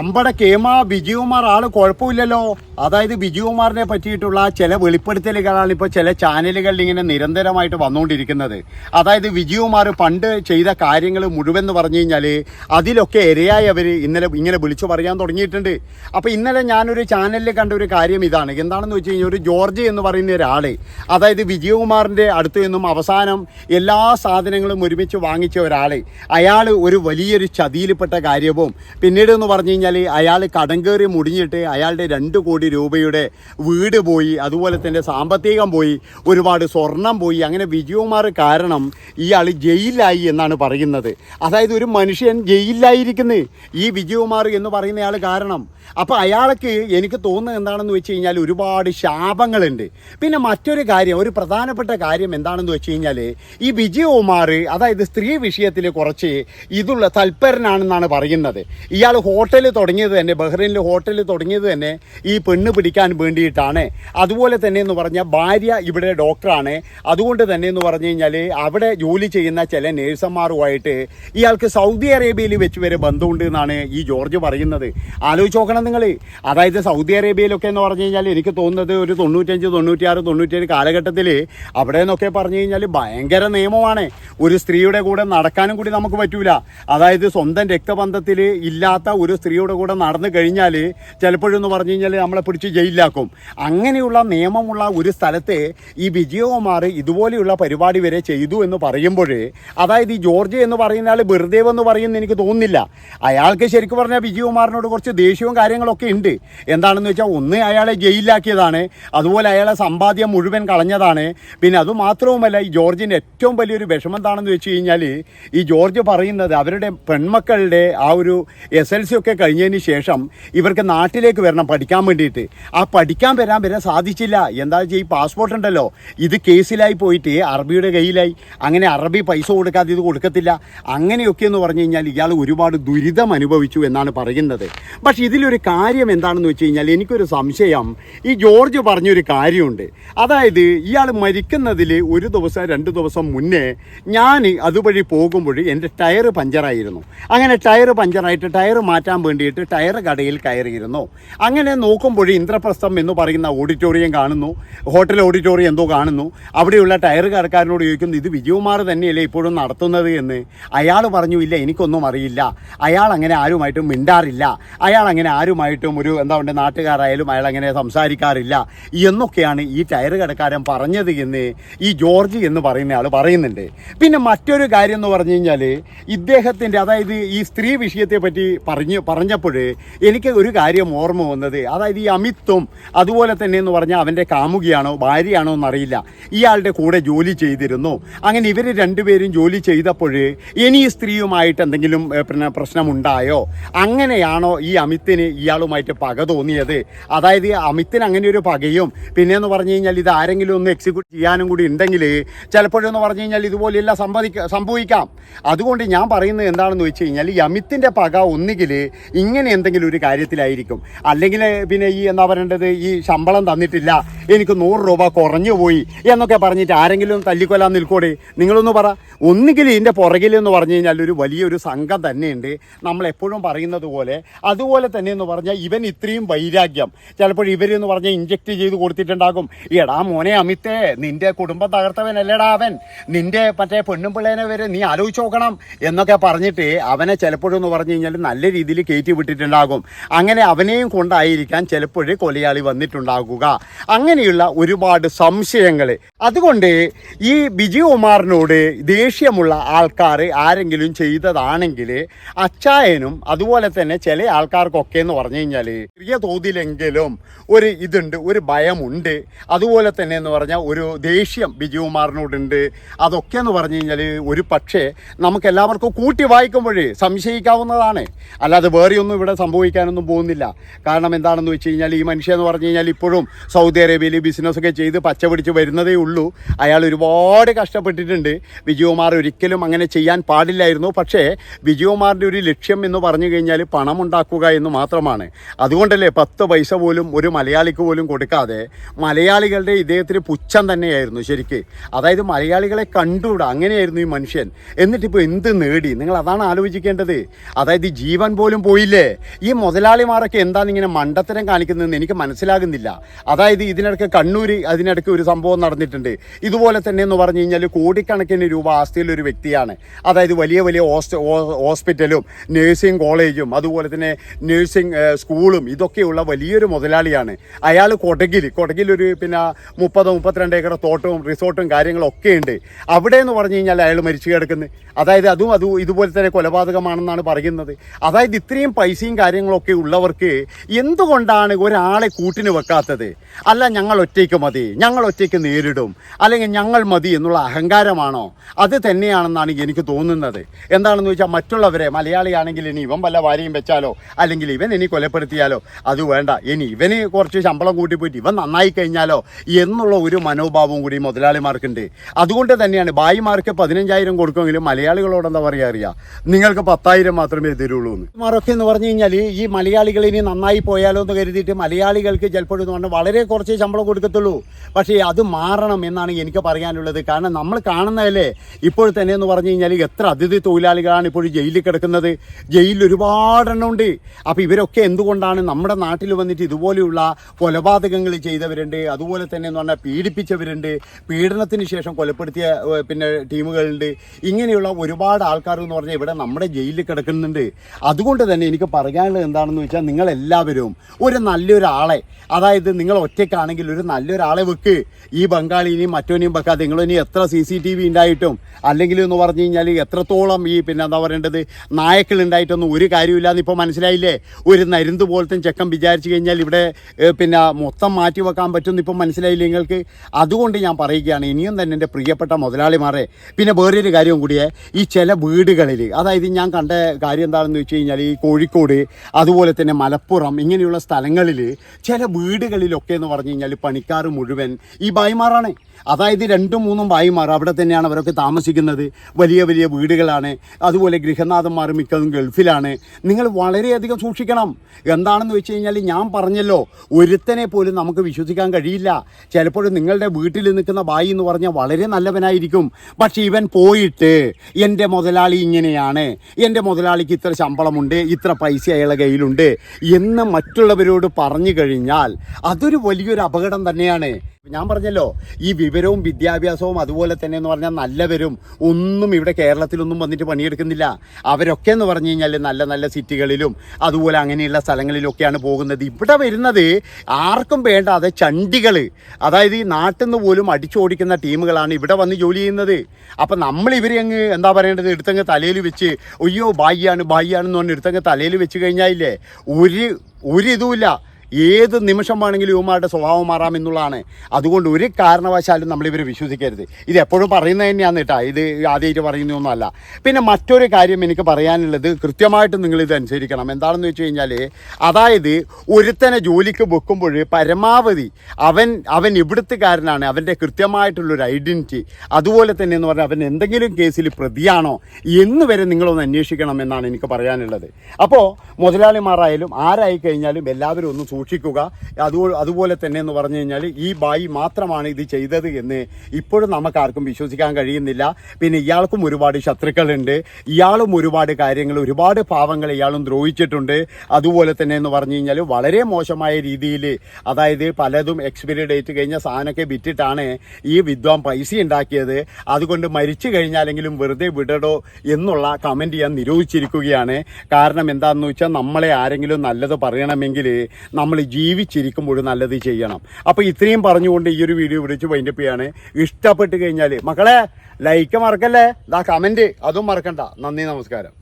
അമ്പട കേമ ബിജുകുമാർ ആൾ കുഴപ്പമില്ലല്ലോ. അതായത് ബിജുകുമാറിനെ പറ്റിയിട്ടുള്ള ചില വെളിപ്പെടുത്തലുകളാണ് ഇപ്പോൾ ചില ചാനലുകളിൽ ഇങ്ങനെ നിരന്തരമായിട്ട് വന്നുകൊണ്ടിരിക്കുന്നത്. അതായത് വിജയകുമാർ പണ്ട് ചെയ്ത കാര്യങ്ങൾ മുഴുവൻ എന്ന് പറഞ്ഞു കഴിഞ്ഞാൽ അതിലൊക്കെ ഇരയായി അവർ ഇന്നലെ ഇങ്ങനെ വിളിച്ചു പറയാൻ തുടങ്ങിയിട്ടുണ്ട്. അപ്പോൾ ഇന്നലെ ഞാനൊരു ചാനലിൽ കണ്ട ഒരു കാര്യം ഇതാണ്. എന്താണെന്ന് വെച്ച് കഴിഞ്ഞാൽ ഒരു ജോർജ് എന്ന് പറയുന്ന ഒരാൾ അതായത് വിജയകുമാറിന്റെ അടുത്ത് നിന്നും അവസാനം എല്ലാ സാധനങ്ങളും ഒരുമിച്ച് വാങ്ങിച്ച ഒരാൾ അയാൾ ഒരു വലിയൊരു ചതിയിൽപ്പെട്ട കാര്യവും പിന്നീട് എന്ന് പറഞ്ഞു കഴിഞ്ഞാൽ അയാൾ കടം കയറി മുടിഞ്ഞിട്ട് അയാളുടെ രണ്ട് കോടി രൂപയുടെ വീട് പോയി അതുപോലെ തന്നെ സാമ്പത്തികം പോയി ഒരുപാട് സ്വർണം പോയി അങ്ങനെ വിജയകുമാർ കാരണം ഇയാൾ ജയിലായി എന്നാണ് പറയുന്നത്. അതായത് ഒരു മനുഷ്യൻ ജയിലിലായിരിക്കുന്നത് ഈ വിജയകുമാർ എന്ന് പറയുന്ന പറയുന്നയാൾ കാരണം. അപ്പോൾ അയാൾക്ക് എനിക്ക് തോന്നുന്നത് എന്താണെന്ന് വെച്ച് കഴിഞ്ഞാൽ ഒരുപാട് ശാപങ്ങളുണ്ട്. പിന്നെ മറ്റൊരു കാര്യം ഒരു പ്രധാനപ്പെട്ട കാര്യം എന്താണെന്ന് വെച്ച് കഴിഞ്ഞാൽ ഈ വിജയകുമാർ അതായത് സ്ത്രീ വിഷയത്തിൽ കുറച്ച് ഇതുള്ള തൽപരനാണെന്നാണ് പറയുന്നത്. ഇയാൾ ഹോട്ടൽ തുടങ്ങിയത് തന്നെ ബഹ്റൈനിൽ ഹോട്ടൽ തുടങ്ങിയത് തന്നെ ഈ പെണ്ണ് പിടിക്കാൻ വേണ്ടിയിട്ടാണ്. അതുപോലെ തന്നെ എന്ന് പറഞ്ഞാൽ ഭാര്യ ഇവിടെ ഡോക്ടറാണ്. അതുകൊണ്ട് തന്നെ എന്ന് പറഞ്ഞു കഴിഞ്ഞാൽ അവിടെ ജോലി ചെയ്യുന്ന ചില നേഴ്സന്മാരുമായിട്ട് ഇയാൾക്ക് സൗദി അറേബ്യയിൽ വെച്ച് വരെ ബന്ധമുണ്ട് എന്നാണ് ഈ ജോർജ് പറയുന്നത്. ആലോചിച്ച് നോക്കണം നിങ്ങൾ അതായത് സൗദി അറേബ്യയിലൊക്കെ എന്ന് പറഞ്ഞു കഴിഞ്ഞാൽ എനിക്ക് തോന്നുന്നത് ഒരു തൊണ്ണൂറ്റഞ്ച് തൊണ്ണൂറ്റിയാറ് തൊണ്ണൂറ്റേഴ് കാലഘട്ടത്തിൽ അവിടെ നിന്നൊക്കെ പറഞ്ഞു കഴിഞ്ഞാൽ ഭയങ്കര നിയമമാണ്. ഒരു സ്ത്രീയുടെ കൂടെ നടക്കാനും കൂടി നമുക്ക് പറ്റൂല. അതായത് സ്വന്തം രക്തബന്ധത്തിൽ ഇല്ലാത്ത ഒരു സ്ത്രീയുടെ കൂടെ നടന്നു കഴിഞ്ഞാൽ ചിലപ്പോഴെന്ന് പറഞ്ഞു കഴിഞ്ഞാൽ നമ്മളെ പിടിച്ച് ജയിലിലാക്കും. അങ്ങനെയുള്ള നിയമമുള്ള ഒരു സ്ഥലത്ത് ഈ വിജയകുമാർ ഇതുപോലെയുള്ള പരിപാടി വരെ ചെയ്തു എന്ന് പറയുമ്പോൾ അതായത് ഈ ജോർജ് എന്ന് പറയുന്ന ആൾ വെറുതെ എന്ന് പറയുന്നത് എനിക്ക് തോന്നുന്നില്ല. അയാൾക്ക് ശരിക്കും പറഞ്ഞാൽ വിജയകുമാറിനോട് കുറച്ച് ദേഷ്യവും കാര്യങ്ങളൊക്കെ ഉണ്ട്. എന്താണെന്ന് വെച്ചാൽ ഒന്ന് അയാളെ ജയിലിലാക്കിയതാണ് അതുപോലെ അയാളെ സമ്പാദ്യം മുഴുവൻ കളഞ്ഞതാണ്. പിന്നെ അതുമാത്രവുമല്ല ഈ ജോർജിന്റെ ഏറ്റവും വലിയൊരു വിഷമം എന്താണെന്ന് വെച്ച് കഴിഞ്ഞാൽ ഈ ജോർജ് പറയുന്നത് അവരുടെ പെൺമക്കളുടെ ആ ഒരു എസ് എൽ സി ഒക്കെ കഴിഞ്ഞതിന് ശേഷം ഇവർക്ക് നാട്ടിലേക്ക് വരണം പഠിക്കാൻ വേണ്ടിയിട്ട്. ആ പഠിക്കാൻ വരാൻ വരാൻ സാധിച്ചില്ല. എന്താ വെച്ചാൽ ഈ പാസ്പോർട്ട് ഉണ്ടല്ലോ. ഇത് കേസിലായി പോയിട്ട് അറബിയുടെ കയ്യിലായി. അങ്ങനെ അറബി പൈസ കൊടുക്കാതെ ഇത് കൊടുക്കത്തില്ല. അങ്ങനെയൊക്കെ എന്ന് പറഞ്ഞു കഴിഞ്ഞാൽ ഇയാൾ ഒരുപാട് ദുരിതം അനുഭവിച്ചു എന്നാണ് പറയുന്നത്. പക്ഷേ ഇതിലൊരു കാര്യം എന്താണെന്ന് വെച്ച് കഴിഞ്ഞാൽ എനിക്കൊരു സംശയം. ഈ ജോർജ് പറഞ്ഞൊരു കാര്യമുണ്ട്. അതായത് ഇയാൾ മരിക്കുന്നതിൽ ഒരു ദിവസം രണ്ട് ദിവസം മുന്നേ ഞാൻ അതുവഴി പോകുമ്പോൾ എന്റെ ടയർ പഞ്ചറായിരുന്നു. അങ്ങനെ ടയർ പഞ്ചറായിട്ട് ടയർ മാറ്റാൻ വേണ്ടിയിട്ട് ടയർ കടയിൽ കയറിയിരുന്നു. അങ്ങനെ നോക്കുമ്പോൾ ഇന്ദ്രപ്രസ്ഥം എന്ന് പറയുന്ന ഓഡിറ്റോറിയം കാണുന്നു. ഹോട്ടൽ ഓഡിറ്റോറിയം എന്തോ കാണുന്നു. അവിടെയുള്ള ടയർ കടക്കാരനോട് ചോദിക്കുന്നു ഇത് വിജയകുമാർ തന്നെയല്ലേ ഇപ്പോഴും നടത്തുന്നത്? എന്ന്. അയാൾ പറഞ്ഞു ഇല്ല എനിക്കൊന്നും അറിയില്ല. അയാൾ അങ്ങനെ ആരുമായിട്ടും മിണ്ടാറില്ല. അയാൾ അങ്ങനെ ആരുമായിട്ടും ഒരു എന്താ പറയുക നാട്ടുകാരായാലും അയാൾ അങ്ങനെ സംസാരിക്കാറില്ല. എന്നൊക്കെയാണ് ഈ ടയർ കടക്കാരൻ പറഞ്ഞത് എന്ന് ഈ ജോർജ് എന്ന് പറയുന്ന ആൾ പറയുന്നുണ്ട്. പിന്നെ മറ്റൊരു കാര്യം എന്ന് പറഞ്ഞു കഴിഞ്ഞാൽ ഇദ്ദേഹത്തിന്റെ അതായത് ഈ സ്ത്രീ വിഷയത്തെ പറ്റി പറഞ്ഞ് പറഞ്ഞപ്പോൾ എനിക്ക് ഒരു കാര്യം ഓർമ്മ വന്നത്. അതായത് ഈ അമിത്തും അതുപോലെ തന്നെ എന്ന് പറഞ്ഞാൽ അവന്റെ കാമുകിയാണോ ഭാര്യയാണോ എന്നറിയില്ല. ഇയാളുടെ കൂടെ ജോലി ചെയ്തിരുന്നു. അങ്ങനെ ഇവർ രണ്ടുപേരും ജോലി ചെയ്തപ്പോൾ ഇനി ഈ സ്ത്രീയുമായിട്ട് എന്തെങ്കിലും പിന്നെ പ്രശ്നമുണ്ടായോ? അങ്ങനെയാണോ ഈ അമിത്തിന് ഇയാളുമായിട്ട് പക തോന്നിയത്? അതായത് അമിത്തിന് അങ്ങനെ ഒരു പകയും പിന്നെയെന്ന് പറഞ്ഞു കഴിഞ്ഞാൽ ഇത് ആരെങ്കിലും ഒന്ന് എക്സിക്യൂട്ട് ചെയ്യാനും കൂടി ഉണ്ടെങ്കിൽ ചിലപ്പോഴെന്ന് പറഞ്ഞു കഴിഞ്ഞാൽ ഇതുപോലെയെല്ലാം സംഭവിക്കാം സംഭവിക്കാം. അതുകൊണ്ട് ഞാൻ പറയുന്നത് എന്താണെന്ന് വെച്ച് കഴിഞ്ഞാൽ ഈ അമിത്തിന്റെ പക ഒന്നുകിൽ ഇങ്ങനെ എന്തെങ്കിലും ഒരു കാര്യത്തിലായിരിക്കും. അല്ലെങ്കിൽ പിന്നെ ഈ എന്താ പറയേണ്ടത് ഈ ശമ്പളം തന്നിട്ടില്ല എനിക്ക് നൂറ് രൂപ കുറഞ്ഞു പോയി എന്നൊക്കെ പറഞ്ഞിട്ട് ആരെങ്കിലും തല്ലിക്കൊല്ലാൻ നിൽക്കൂടെ നിങ്ങളൊന്ന് പറ. ഒന്നുകിൽ ഇതിന്റെ പുറകിൽ എന്ന് പറഞ്ഞു കഴിഞ്ഞാൽ ഒരു വലിയൊരു സംഘം തന്നെയുണ്ട്. നമ്മളെപ്പോഴും പറയുന്നത് പോലെ അതുപോലെ തന്നെ എന്ന് പറഞ്ഞാൽ ഇവൻ ഇത്രയും വൈരാഗ്യം. ചിലപ്പോൾ ഇവരെന്ന് പറഞ്ഞാൽ ഇഞ്ചക്ട് ചെയ്ത് കൊടുത്തിട്ടുണ്ടാകും. എടാ മോനെ അമിത്തേ നിന്റെ കുടുംബം തകർത്തവനല്ലേടാ അവൻ. നിന്റെ മറ്റേ പെണ്ണും പിള്ളേനെ വരെ നീ ആലോചിച്ച് നോക്കണം എന്നൊക്കെ പറഞ്ഞിട്ട് അവനെ ചിലപ്പോഴെന്ന് പറഞ്ഞു കഴിഞ്ഞാൽ നല്ല രീതിയിൽ കയറ്റി വിട്ടിട്ടുണ്ടാകും അങ്ങനെ അവനെയും കൊണ്ടായിരിക്കാൻ ചിലപ്പോഴേ കൊലയാളി വന്നിട്ടുണ്ടാകുക. അങ്ങനെയുള്ള ഒരുപാട് സംശയങ്ങൾ അതുകൊണ്ട് ഈ ബിജുകുമാറിനോട് ദേഷ്യമുള്ള ആൾക്കാർ ആരെങ്കിലും ചെയ്തതാണെങ്കിൽ അച്ചായനും അതുപോലെ തന്നെ ചില ആൾക്കാർക്കൊക്കെ എന്ന് പറഞ്ഞു കഴിഞ്ഞാൽ ചെറിയ തോതിലെങ്കിലും ഒരു ഇതുണ്ട് ഒരു ഭയമുണ്ട്. അതുപോലെ തന്നെ എന്ന് പറഞ്ഞാൽ ഒരു ദേഷ്യം ബിജുകുമാറിനോടുണ്ട് അതൊക്കെ എന്ന് പറഞ്ഞു കഴിഞ്ഞാൽ ഒരു പക്ഷേ നമുക്ക് എല്ലാവർക്കും കൂട്ടി വായിക്കുമ്പോഴേ സംശയിക്കാവുന്നതാണ്. അല്ലാതെ വേറെയൊന്നും ഇവിടെ സംഭവിക്കാനൊന്നും പോകുന്നില്ല. കാരണം എന്താണെന്ന് വെച്ച് കഴിഞ്ഞാൽ ഈ മനുഷ്യ എന്ന് പറഞ്ഞു കഴിഞ്ഞാൽ ഇപ്പോഴും സൗദി അറേബ്യയിൽ ബിസിനസ്സൊക്കെ ചെയ്ത് പച്ച പിടിച്ച് വരുന്നതേ ഉള്ളൂ. അയാൾ ഒരുപാട് കഷ്ടപ്പെട്ടിട്ടുണ്ട്. വിജയകുമാർ ഒരിക്കലും അങ്ങനെ ചെയ്യാൻ പാടില്ലായിരുന്നു. പക്ഷേ വിജയകുമാറിന്റെ ഒരു ലക്ഷ്യം എന്ന് പറഞ്ഞു കഴിഞ്ഞാൽ പണമുണ്ടാക്കുക എന്ന് മാത്രമാണ്. അതുകൊണ്ടല്ലേ പത്ത് പൈസ പോലും ഒരു മലയാളിക്ക് പോലും കൊടുക്കാതെ മലയാളികളുടെ ഇദ്ദേഹത്തിന് പുച്ഛം തന്നെയായിരുന്നു ശരിക്ക്. അതായത് മലയാളികളെ കണ്ടുകൂടാ? അങ്ങനെയായിരുന്നു ഈ മനുഷ്യൻ. എന്നിട്ടിപ്പോൾ എന്ത് നേടി? നിങ്ങൾ അതാണ് ആലോചിക്കേണ്ടത്. അതായത് ജീവൻ പോലും പോയില്ല കണ്ടില്ലേ ഈ മുതലാളിമാരൊക്കെ എന്താണ് ഇങ്ങനെ മണ്ടത്തരം കാണിക്കുന്നതെന്ന് എനിക്ക് മനസ്സിലാകുന്നില്ല. അതായത് ഇതിനിടയ്ക്ക് കണ്ണൂർ അതിനിടയ്ക്ക് ഒരു സംഭവം നടന്നിട്ടുണ്ട്. ഇതുപോലെ തന്നെ എന്ന് പറഞ്ഞു കഴിഞ്ഞാൽ കോടിക്കണക്കിന് രൂപ ആസ്തിയിലൊരു വ്യക്തിയാണ്. അതായത് വലിയ വലിയ ഹോസ്പിറ്റലും നഴ്സിംഗ് കോളേജും അതുപോലെ തന്നെ നഴ്സിംഗ് സ്കൂളും ഇതൊക്കെയുള്ള വലിയൊരു മുതലാളിയാണ്. അയാൾ കൊടകിൽ കൊടകിലൊരു പിന്നെ മുപ്പതോ മുപ്പത്തിരണ്ട് ഏക്കർ തോട്ടവും റിസോർട്ടും കാര്യങ്ങളും ഒക്കെ ഉണ്ട്. അവിടെ എന്ന് പറഞ്ഞു കഴിഞ്ഞാൽ അയാൾ മരിച്ചു കിടക്കുന്നത് അതായത് അതും അതും ഇതുപോലെ തന്നെ കൊലപാതകമാണെന്നാണ് പറയുന്നത്. അതായത് ഇത്രയും പൈസയും കാര്യങ്ങളൊക്കെ ഉള്ളവർക്ക് എന്തുകൊണ്ടാണ് ഒരാളെ കൂട്ടിന് വെക്കാത്തത്? അല്ല ഞങ്ങൾ ഒറ്റയ്ക്ക് മതി ഞങ്ങൾ ഒറ്റയ്ക്ക് നേരിടും അല്ലെങ്കിൽ ഞങ്ങൾ മതി എന്നുള്ള അഹങ്കാരമാണോ? അത് തന്നെയാണെന്നാണ് എനിക്ക് തോന്നുന്നത്. എന്താണെന്ന് വെച്ചാൽ മറ്റുള്ളവരെ മലയാളിയാണെങ്കിൽ ഇനി ഇവൻ വല്ല വാരിയും വെച്ചാലോ അല്ലെങ്കിൽ ഇവൻ ഇനി കൊലപ്പെടുത്തിയാലോ അത് വേണ്ട. ഇനി ഇവന് കുറച്ച് ശമ്പളം കൂട്ടി പോയിട്ട് ഇവൻ നന്നായി കഴിഞ്ഞാലോ എന്നുള്ള ഒരു മനോഭാവവും കൂടി മുതലാളിമാർക്കുണ്ട്. അതുകൊണ്ട് തന്നെയാണ് ഭായിമാർക്ക് പതിനഞ്ചായിരം കൊടുക്കുമെങ്കിലും മലയാളികളോട് എന്താ പറയുക അറിയാം? നിങ്ങൾക്ക് പത്തായിരം മാത്രമേ തരുള്ളൂ എന്ന് മാരൊക്കെ എന്ന് പറഞ്ഞു കഴിഞ്ഞാൽ ഈ മലയാളികൾ ഇനി നന്നായി പോയാലോ എന്ന് കരുതിയിട്ട് മലയാളികൾക്ക് ചിലപ്പോൾ എന്ന് പറഞ്ഞാൽ വളരെ കുറച്ച് ശമ്പളം കൊടുക്കത്തുള്ളൂ. പക്ഷേ അത് മാറണം എന്നാണ് എനിക്ക് പറയാനുള്ളത്. കാരണം നമ്മൾ കാണുന്നതല്ലേ ഇപ്പോൾ തന്നെ എന്ന് പറഞ്ഞു കഴിഞ്ഞാൽ എത്ര അതിഥി തൊഴിലാളികളാണ് ഇപ്പോൾ ജയിലിൽ കിടക്കുന്നത്. ജയിലിൽ ഒരുപാടെണ്ണം ഉണ്ട്. അപ്പോൾ ഇവരൊക്കെ എന്തുകൊണ്ടാണ് നമ്മുടെ നാട്ടിൽ വന്നിട്ട് ഇതുപോലെയുള്ള കൊലപാതകങ്ങൾ ചെയ്തവരുണ്ട്? അതുപോലെ തന്നെ എന്ന് പറഞ്ഞാൽ പീഡിപ്പിച്ചവരുണ്ട്. പീഡനത്തിന് ശേഷം കൊലപ്പെടുത്തിയ പിന്നെ ടീമുകളുണ്ട്. ഇങ്ങനെയുള്ള ഒരുപാട് ആൾക്കാർ എന്ന് പറഞ്ഞാൽ ഇവിടെ നമ്മുടെ ജയിലിൽ കിടക്കുന്നുണ്ട്. അതുകൊണ്ട് തന്നെ എനിക്ക് പറയാനുള്ളത് എന്താണെന്ന് വെച്ചാൽ നിങ്ങൾ എല്ലാവരും ഒരു നല്ലൊരാളെ അതായത് നിങ്ങൾ ഒറ്റയ്ക്കാണെങ്കിൽ ഒരു നല്ലൊരാളെ വെക്ക്. ഈ ബംഗാളിനെയും മറ്റോനെയും വെക്കാതെ നിങ്ങളിനി എത്ര സി സി ടി വി ഉണ്ടായിട്ടും അല്ലെങ്കിൽ എന്ന് പറഞ്ഞു കഴിഞ്ഞാൽ എത്രത്തോളം ഈ പിന്നെ എന്താ പറയേണ്ടത് നായക്കൾ ഉണ്ടായിട്ടൊന്നും ഒരു കാര്യമില്ലാന്ന് ഇപ്പോൾ മനസ്സിലായില്ലേ? ഒരു നരുന്ത് പോലത്തെ ചെക്കൻ വിചാരിച്ചു കഴിഞ്ഞാൽ ഇവിടെ പിന്നെ മൊത്തം മാറ്റി വെക്കാൻ പറ്റുമെന്ന് ഇപ്പം മനസ്സിലായില്ല നിങ്ങൾക്ക്? അതുകൊണ്ട് ഞാൻ പറയുകയാണ് ഇനിയും തന്നെ എന്റെ പ്രിയപ്പെട്ട മുതലാളിമാരെ പിന്നെ വേറൊരു കാര്യം കൂടിയേ ഈ ചില വീടുകളിൽ അതായത് ഞാൻ കണ്ട കാര്യം എന്താണെന്ന് വെച്ച് കഴിഞ്ഞാൽ ഈ കോഴിക്കോട് അതുപോലെ തന്നെ മലപ്പുറം ഇങ്ങനെയുള്ള സ്ഥലങ്ങളിൽ ചില വീടുകളിലൊക്കെ എന്ന് പറഞ്ഞു കഴിഞ്ഞാൽ പണിക്കാർ മുഴുവൻ ഈ ഭായിമാറാണ് അതായത് രണ്ടും മൂന്നും ഭായിമാർ അവിടെ തന്നെയാണ് അവരൊക്കെ താമസിക്കുന്നത്. വലിയ വലിയ വീടുകളാണ്. അതുപോലെ ഗൃഹനാഥന്മാർ മിക്കതും ഗൾഫിലാണ്. നിങ്ങൾ വളരെയധികം സൂക്ഷിക്കണം. എന്താണെന്ന് വെച്ച് കഴിഞ്ഞാൽ ഞാൻ പറഞ്ഞല്ലോ ഒരുത്തനെ പോലും നമുക്ക് വിശ്വസിക്കാൻ കഴിയില്ല. ചിലപ്പോഴും നിങ്ങളുടെ വീട്ടിൽ നിൽക്കുന്ന ബായി എന്ന് പറഞ്ഞാൽ വളരെ നല്ലവനായിരിക്കും. പക്ഷേ ഇവൻ പോയിട്ട് എന്റെ മുതലാളി ഇങ്ങനെയാണ്. എന്റെ മുതലാളിക്ക് ഇത്ര ശമ്പളമുണ്ട് ഇത്ര പൈസ അയാളുടെ കയ്യിലുണ്ട് എന്ന് മറ്റുള്ളവരോട് പറഞ്ഞു കഴിഞ്ഞാൽ അതൊരു വലിയൊരു അപകടം തന്നെയാണ്. ഞാൻ പറഞ്ഞല്ലോ ഈ വിവരവും വിദ്യാഭ്യാസവും അതുപോലെ തന്നെ എന്ന് പറഞ്ഞാൽ നല്ലവരും ഒന്നും ഇവിടെ കേരളത്തിലൊന്നും വന്നിട്ട് പണിയെടുക്കുന്നില്ല. അവരൊക്കെ എന്ന് പറഞ്ഞു കഴിഞ്ഞാൽ നല്ല നല്ല സിറ്റികളിലും അതുപോലെ അങ്ങനെയുള്ള സ്ഥലങ്ങളിലൊക്കെയാണ് പോകുന്നത്. ഇവിടെ വരുന്നത് ആർക്കും വേണ്ട വേണ്ടാതെ ചണ്ടികൾ അതായത് ഈ നാട്ടിൽ നിന്ന് പോലും അടിച്ചോടിക്കുന്ന ടീമുകളാണ് ഇവിടെ വന്ന് ജോലി ചെയ്യുന്നത്. അപ്പം നമ്മൾ ഇവരെ അങ്ങ് എന്താ പറയേണ്ടത്? എടുത്തങ്ങ് തലയിൽ വെച്ച് അയ്യോ ബായിയാണ് ബായിയാണെന്ന് പറഞ്ഞ് എടുത്തങ്ങ് തലയിൽ വെച്ച് കഴിഞ്ഞാൽ ഒരു ഒരു ഇതുമില്ല ഏത് നിമിഷം വേണമെങ്കിലും യുവമാരുടെ സ്വഭാവം മാറാമെന്നുള്ളതാണ് അതുകൊണ്ട് ഒരു കാരണവശാലും നമ്മൾ ഇവരെ വിശ്വസിക്കരുത്. ഇത് എപ്പോഴും പറയുന്നത് തന്നെയാണ് കേട്ടോ. ഇത് ആദ്യമായിട്ട് പറയുന്നൊന്നുമല്ല പിന്നെ മറ്റൊരു കാര്യം എനിക്ക് പറയാനുള്ളത് കൃത്യമായിട്ട് നിങ്ങൾ ഇത് അനുസരിക്കണം. എന്താണെന്ന് വെച്ച് കഴിഞ്ഞാൽ അതായത് ഒരുത്തനെ ജോലിക്ക് വെക്കുമ്പോൾ പരമാവധി അവൻ അവൻ ഇവിടുത്തുകാരനാണ്. അവന്റെ കൃത്യമായിട്ടുള്ളൊരു ഐഡന്റിറ്റി അതുപോലെ തന്നെ എന്ന് പറഞ്ഞാൽ അവൻ എന്തെങ്കിലും കേസിൽ പ്രതിയാണോ എന്ന് വരെ നിങ്ങളൊന്ന് അന്വേഷിക്കണം എന്നാണ് എനിക്ക് പറയാനുള്ളത്. അപ്പോൾ മുതലാളിമാരായാലും ആരായി കഴിഞ്ഞാലും എല്ലാവരും ഒന്ന് സൂക്ഷിക്കുക. അതുപോലെ അതുപോലെ തന്നെ എന്ന് പറഞ്ഞു കഴിഞ്ഞാൽ ഈ ബായി മാത്രമാണ് ഇത് ചെയ്തത് എന്ന് ഇപ്പോഴും നമുക്കാർക്കും വിശ്വസിക്കാൻ കഴിയുന്നില്ല. പിന്നെ ഇയാൾക്കും ഒരുപാട് ശത്രുക്കളുണ്ട്. ഇയാളും ഒരുപാട് കാര്യങ്ങൾ ഒരുപാട് പാവങ്ങൾ ഇയാളും ദ്രോഹിച്ചിട്ടുണ്ട്. അതുപോലെ തന്നെ എന്ന് പറഞ്ഞു കഴിഞ്ഞാൽ വളരെ മോശമായ രീതിയിൽ അതായത് പലതും എക്സ്പയറി ഡേറ്റ് കഴിഞ്ഞ സാധനമൊക്കെ വിറ്റിട്ടാണ് ഈ വിദ്വാൻ പൈസ ഉണ്ടാക്കിയത്. അതുകൊണ്ട് മരിച്ചു കഴിഞ്ഞാലെങ്കിലും വെറുതെ വിടടോ എന്നുള്ള കമന്റ് ഞാൻ നിരോധിച്ചിരിക്കുകയാണ്. കാരണം എന്താണെന്ന് വെച്ചാൽ നമ്മളെ ആരെങ്കിലും നല്ലത് പറയണമെങ്കിൽ നമ്മൾ ജീവിച്ചിരിക്കുമ്പോൾ നല്ലത് ചെയ്യണം. അപ്പോൾ ഇത്രയും പറഞ്ഞുകൊണ്ട് ഈ ഒരു വീഡിയോ വിളിച്ച് വൈൻഡപ്പ് ചെയ്യാണ്. ഇഷ്ടപ്പെട്ട് കഴിഞ്ഞാൽ മക്കളെ ലൈക്ക് മറക്കല്ലേ ദാ കമന്റ് അതും മറക്കണ്ട. നന്ദി നമസ്കാരം.